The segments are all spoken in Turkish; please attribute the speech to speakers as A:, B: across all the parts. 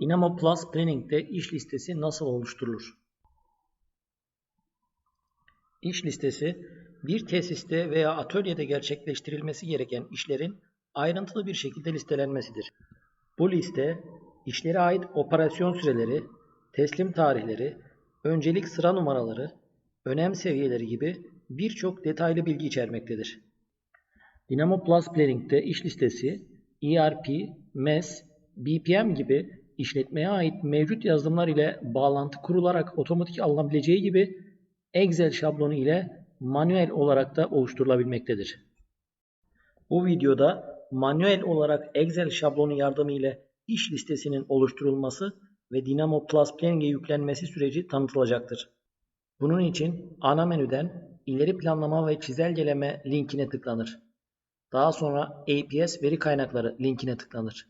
A: Dynamo Plus Planning'de iş listesi nasıl oluşturulur? İş listesi, bir tesiste veya atölyede gerçekleştirilmesi gereken işlerin ayrıntılı bir şekilde listelenmesidir. Bu liste, işlere ait operasyon süreleri, teslim tarihleri, öncelik sıra numaraları, önem seviyeleri gibi birçok detaylı bilgi içermektedir. Dynamo Plus Planning'de iş listesi, ERP, MES, BPM gibi işletmeye ait mevcut yazılımlar ile bağlantı kurularak otomatik alınabileceği gibi Excel şablonu ile manuel olarak da oluşturulabilmektedir. Bu videoda manuel olarak Excel şablonu yardımı ile iş listesinin oluşturulması ve Dynamo Plus Planning'e yüklenmesi süreci tanıtılacaktır. Bunun için ana menüden ileri planlama ve çizelgeleme linkine tıklanır. Daha sonra APS veri kaynakları linkine tıklanır.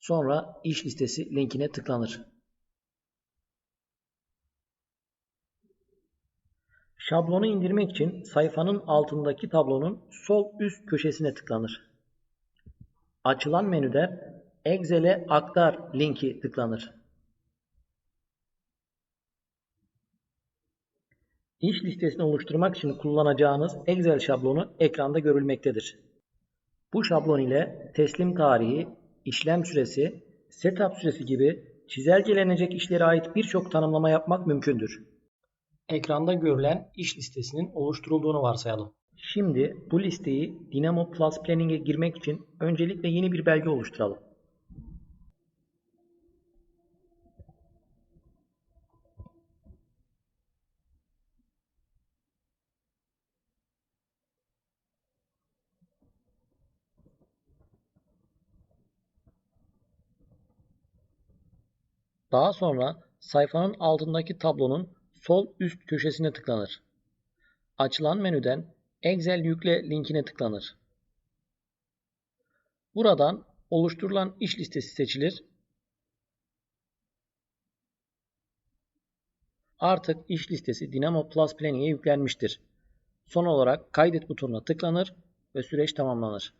A: Sonra iş listesi linkine tıklanır. Şablonu indirmek için sayfanın altındaki tablonun sol üst köşesine tıklanır. Açılan menüde Excel'e aktar linki tıklanır. İş listesini oluşturmak için kullanacağınız Excel şablonu ekranda görülmektedir. Bu şablon ile teslim tarihi, işlem süresi, setup süresi gibi çizelgelenecek işlere ait birçok tanımlama yapmak mümkündür. Ekranda görülen iş listesinin oluşturulduğunu varsayalım. Şimdi bu listeyi Dynamo Plus Planning'e girmek için öncelikle yeni bir belge oluşturalım. Daha sonra sayfanın altındaki tablonun sol üst köşesine tıklanır. Açılan menüden Excel yükle linkine tıklanır. Buradan oluşturulan iş listesi seçilir. Artık iş listesi Dynamo Plus Planning'e yüklenmiştir. Son olarak kaydet butonuna tıklanır ve süreç tamamlanır.